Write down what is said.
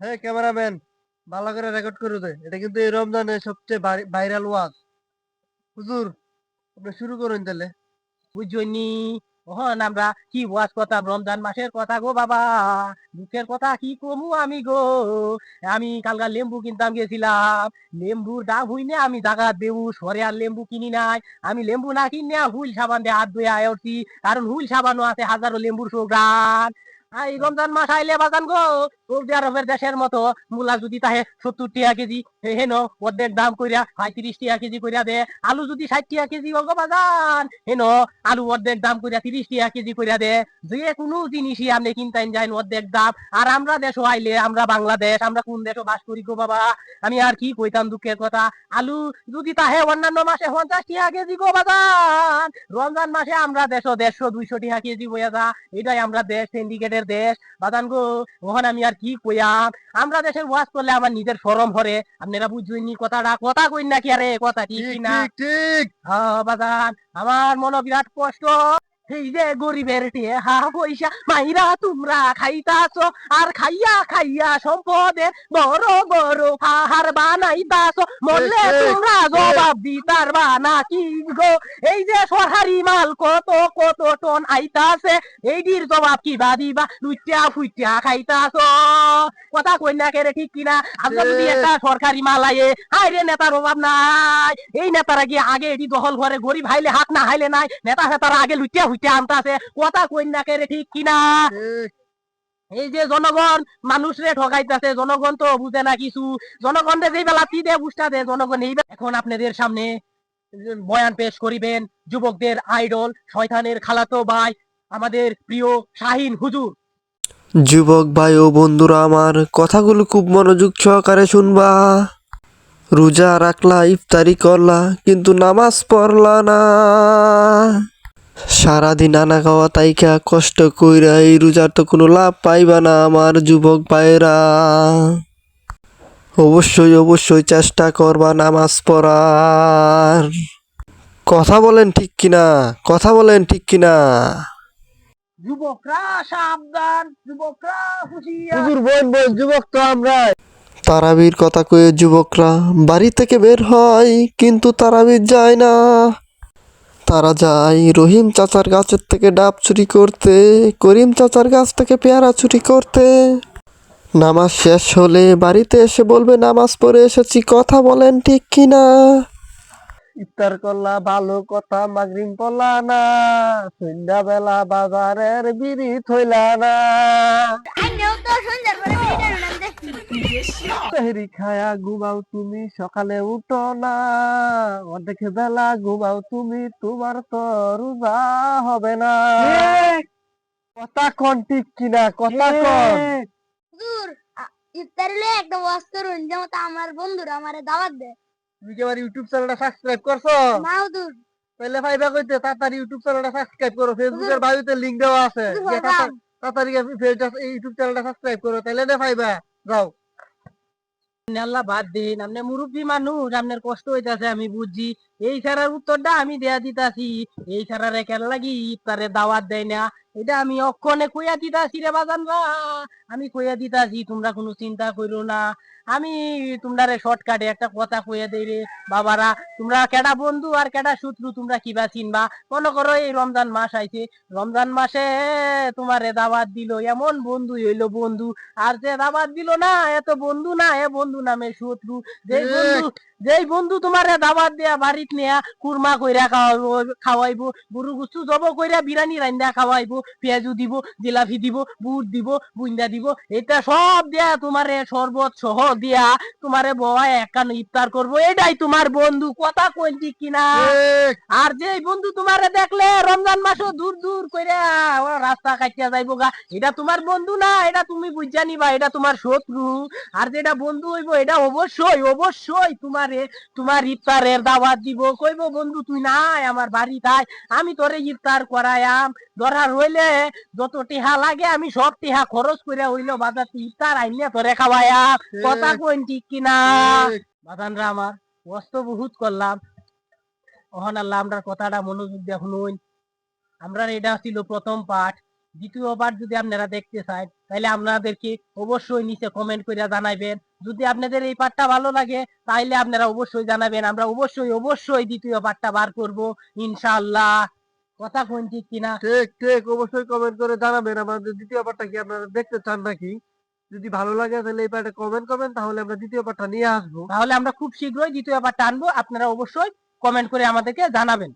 হ্যাঁ ক্যামেরাম্যান, ভালো করে রেকর্ড করে এটা কিন্তু এই সবচেয়ে ভাইরাল ওয়াজ। হুজুর, আপনি শুরু করুন তাহলে। আমরা কি ওয়াজ কথা রমজান মাসের কথা গো বাবা। কথা কি কমু আমি গো? আমি কালকা লেম্বু কিনতাম গেছিলাম। লেম্বুর দাম হইনে আমি জাগা দেবু সরে আর লেম্বু কিনি নাই। আমি লেম্বু না কিনে হুইল সাবান দিয়ে হাত ধুয়ে আয় কারণ হুইল সাবানও আছে হাজারো লেম্বুর সোগ্রান এই রমজান মাস আইলে বাজান গো। সৌদি আরবের দেশের মতো। মূলা যদি তাহে সত্তর টাকা কেজি হেন অর্ধেক দাম কইরা পঁয়ত্রিশ টাকা কেজি কইরা দে। আলু যদি ষাট টাকা কেজি গো বাজান হেন আলু অর্ধেক দাম কইরা তিরিশ টাকা কেজি কইরা দে। যে কোনো জিনিসই আপনি কিনতেন যাই অর্ধেক দাম। আর আমরা দেশ আইলে, আমরা বাংলাদেশ, আমরা কোন দেশে বাস করি গো বাবা। আমি আর কি কইতাম দুঃখের কথা। আলু যদি তাহে অন্যান্য মাসে পঞ্চাশ টাকা কেজি গো বাজান রমজান মাসে আমরা দেশো দেড়শো, দুইশো টাকা কেজি বইয়া যা। এটাই আমরা দেশ সিন্ডিকেটের দেশ। বাদান গো ওখানে আমি আর কি কইয়াম? আমরা দেশের ওয়াজ করলে আমার নিজের সরম হরে আপনারা বুঝবেননি কথাটা। কথা কই নাকি আরে? কথা ঠিক ঠিক না ঠিক ঠিক। হ্যাঁ বাদান। আমার মনে বিরাট কষ্ট। এই যে গরিবের হা পয়সা মাইরা তোমরা খাইতাছো আর খাইয়া খাইয়া সম্পদের বড় বড় পাহাড় বানাইতাছো। মরলে তোমরা জবাব দিতার বানা কি গো? এই যে সরকারি মাল কত কত টন আইতাছে এইটির জবাব কি দিবা? লুইটা ফুইটা খাইতাছো। কথা কই না কেরে ঠিক কিনা? আমরা যদি। একটা সরকারি মাল আইয়ে হাই রে নেতার অভাব নাই। এই নেতারা কি আগে এটি দখল করে গরিব হাইলে হাত না হাইলে নাই। নেতা ফেতারা আগে লুটিয়া হুইটিয়া আনতা আছে। কথা কই না কেরে ঠিক কিনা? এই যে জনগণ, মানুষরে ঠকাইতেছে জনগণ তো বুঝে না কিছু। জনগণ যেই বেলা তি দে বুঝটা দে, জনগণ এই এখন আপনাদের সামনে বয়ান পেশ করিবেন যুবকদের আইডল, শয়তানের খালাতো ভাই, আমাদের প্রিয় শাহিন হুজুর। যুবক ভাই ও বন্ধুরা, আমার কথাগুলো খুব মনোযোগ সহকারে শুনবা। রোজা রাখলা, ইফতারি করলা, কিন্তু নামাজ পড়লা না। সারাদিন আনা খাওয়া তাইকা কষ্ট কইরা এই রোজার তো কোনো লাভ পাইবা না আমার যুবক ভাইরা অবশ্যই অবশ্যই চেষ্টা করবা নামাজ পড়ার। কথা বলেন ঠিক কিনা? কথা বলেন ঠিক কিনা? যুবকরা সাবধান যুবকরা হুঁশিয়ার। হুজুর বোন বোন যুবক তো আমরা তারাবির কথা কয়ে যুবকরা বাড়ি থেকে বের হয় কিন্তু তারাবির যায় না। তারা যায়। রহিম চাচার গাছের থেকে ডাব চুরি করতে, করিম চাচার গাছ থেকে পেয়ারা চুরি করতে। নামাজ শেষ হলে বাড়িতে এসে বলবে, নামাজ পড়ে এসেছি, কথা বলেন ঠিক কিনা? ইফতার করলা, ভালো কথা মাগরিম পড়লা না। সন্ধ্যাবেলা বাজারের বিড়ি থইলা না। খায়া ঘুমাও তুমি সকালে উঠো না। অর্ধেক বেলা ঘুমাও তুমি তোমার তো রোজা হবে না। কথা কন ঠিক কিনা কথা কন। হুজুর একটা করুন যেমন আমার বন্ধুরা আমারে দাওয়াত দেয়। তুমি কি আমার ইউটিউব চ্যানেলটা সাবস্ক্রাইব করছ? না হুজুর। তাহলে ভাইবা কইতে তাড়াতাড়ি ইউটিউব চ্যানেলটা সাবস্ক্রাইব করো ফেসবুকের বায়ুতে লিংক দেওয়া আছে। তাড়াতাড়ি ইউটিউব চ্যানেলটা সাবস্ক্রাইব করো তাহলে না ভাইবা যাও। আল্লাহ বাদ দিন, আপনি মুরব্বী মানুষ, আপনার কষ্ট হইতাছে, আমি বুঝছি। এই ছাড়ার উত্তরটা আমি দেয়া দিতাছি। এই ছাড়ারে কেন লাগি ইফতারে দাওয়াত দেয় না? এটা আমি অক্ষণে কইয়া দিতাছি রে বাজান আমি কইয়া দিতাছি তোমরা কোনো চিন্তা করো না। আমি তোমরা শর্টকাটে একটা কথা কইয়া দেই রে। বাবারা তোমরা কেডা বন্ধু আর কেডা শত্রু তোমরা কিবা চিনবা? মনে করো এই রমজান মাস আইছে। রমজান মাসে তোমারে দাওয়াত দিল এমন বন্ধু হইল বন্ধু। আর যে দাবাত দিল না এত বন্ধু না এ বন্ধু নামে শত্রু। ঠিক। বন্ধু যেই বন্ধু তোমারে দাবাত দেয়া বাড়িত নেয়া কুরমা কইরা খাওয়াইবো খাওয়াইবো গরু গুস্তু জব কইরা বিরানি রান্দা খাওয়াইবো। পেঁয়াজু দিব জিলাপি দিব বুট দিব বুন্দা দিব এটা সব দেয়া তোমারে শরবত সহ দিয়া তোমারে বয়া একান ইফতার করব। এটাই তোমার বন্ধু কথা ঠিক কিনা? আর যে বন্ধু তোমারে দেখলে রমজান মাসও দূর দূর কইরা ও রাস্তা কাটিয়া যাইবো গা। এটা তোমার বন্ধু না এটা তুমি বুঝা নিবা এটা তোমার শত্রু। আর যেটা বন্ধু হইবো এটা অবশ্যই অবশ্যই তোমারে তোমার ইফতারের দাওয়াত দিব। কইবো বন্ধু তুই নাই আমার বাড়ি তাই আমি তোরে ইফতার করায়াম। ধরা রইলে যত টিহা লাগে আমি সব টিহা খরচ করে হইল বাজার ইফতার আইনে তোরে খাওয়ায়াম কথা। কইন ঠিক কিনা। বাদানরা আমার কষ্ট বহুত করলাম। ওহন আল্লাহ আমরা কথাটা মনোযোগ দিয়ে শুনুন। আমরা এটা ছিল প্রথম পাঠ। দ্বিতীয়বার যদি আপনারা দেখতে চান তাহলে আপনাদেরকে অবশ্যই নিচে কমেন্ট করে জানাবেন যদি আপনাদের এই পাঠটা ভালো লাগে তাহলে আপনারা অবশ্যই জানাবেন। আমরা অবশ্যই অবশ্যই দ্বিতীয় পাঠটা বার করব ইনশাআল্লাহ। কথা কোন ঠিক কিনা? ঠিক ঠিক অবশ্যই কমেন্ট করে জানাবেন। আমাদের দ্বিতীয় পার্টটা কি আপনারা দেখতে চান নাকি? যদি ভালো লাগে তাহলে এই পার্টে কমেন্ট করবেন তাহলে আমরা দ্বিতীয় পার্টটা নিয়ে আসব। তাহলে আমরা খুব শীঘ্রই দ্বিতীয় পার্টটা আনব। আপনারা অবশ্যই কমেন্ট করে আমাদেরকে জানাবেন।